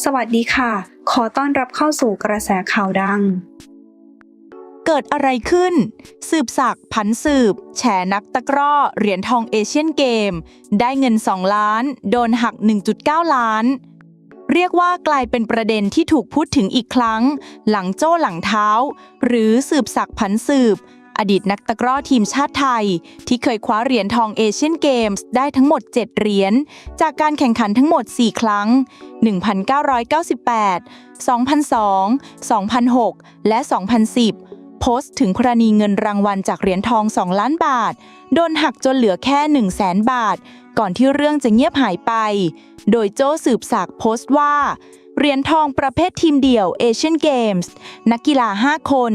สวัสดีค่ะ ขอต้อนรับเข้าสู่กระแสข่าวดัง เกิดอะไรขึ้น สืบสักผันสืบ แฉนักตะกร้อ เหรียญทองเอเชียนเกม ได้เงิน 2 ล้าน โดนหัก 1.9 ล้าน เรียกว่ากลายเป็นประเด็นที่ถูกพูดถึงอีกครั้ง หลังโจ้หลังเท้า หรือสืบสักผันสืบ อดีตนักตะกร้อทีมชาติไทย ที่เคยคว้าเหรียญทองเอเชียนเกมส์ได้ทั้งหมด 7 เหรียญจากการแข่งขันทั้งหมด 4 ครั้ง 1998 2002 2006 และ 2010 โพสต์ถึงกรณีเงินรางวัลจากเหรียญทอง 2 ล้านบาท โดนหักจนเหลือแค่ 1 0 0 0 0แสนบาท ก่อนที่เรื่องจะเงียบหายไป โดยโจ้สืบศักดิ์โพสต์ว่า เหรียญทองประเภททีมเดี่ยวเอเชียนเกมส์นักกีฬา 5 คน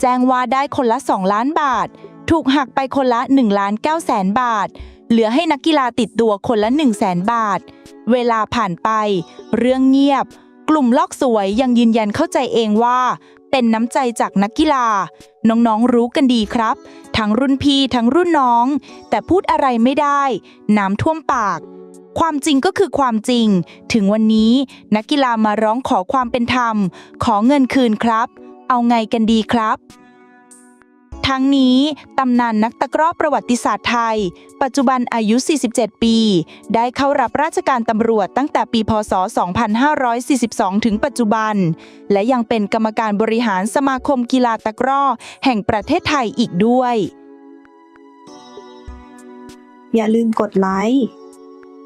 แจ้งว่าได้คนละ 2 ล้านบาท ถูกหักไปคนละ1ล้าน9แสนบาท เหลือให้นักกีฬาติดตัวคนละ 1 0 0 0 0แสนบาท เวลาผ่านไป เรื่องเงียบ กลุ่มลอกสวยยังยืนยันเข้าใจเองว่า เป็นน้ำใจจากนักกีฬา น้องๆรู้กันดีครับ ทั้งรุ่นพี่ทั้งรุ่นน้อง แต่พูดอะไรไม่ได้ น้ำท่วมปาก ความจริงก็คือความจริง ถึงวันนี้นักกีฬามาร้องขอความเป็นธรรม ขอเงินคืนครับ เอาไงกันดีครับ ทั้งนี้ตำนานนักตะกร้อประวัติศาสตร์ไทย ปัจจุบันอายุ 47 ปี ได้เข้ารับราชการตำรวจตั้งแต่ปี พศ 2542 ถึงปัจจุบัน และยังเป็นกรรมการบริหารสมาคมกีฬาตะกร้อ แห่งประเทศไทยอีกด้วย อย่าลืมกดไลค์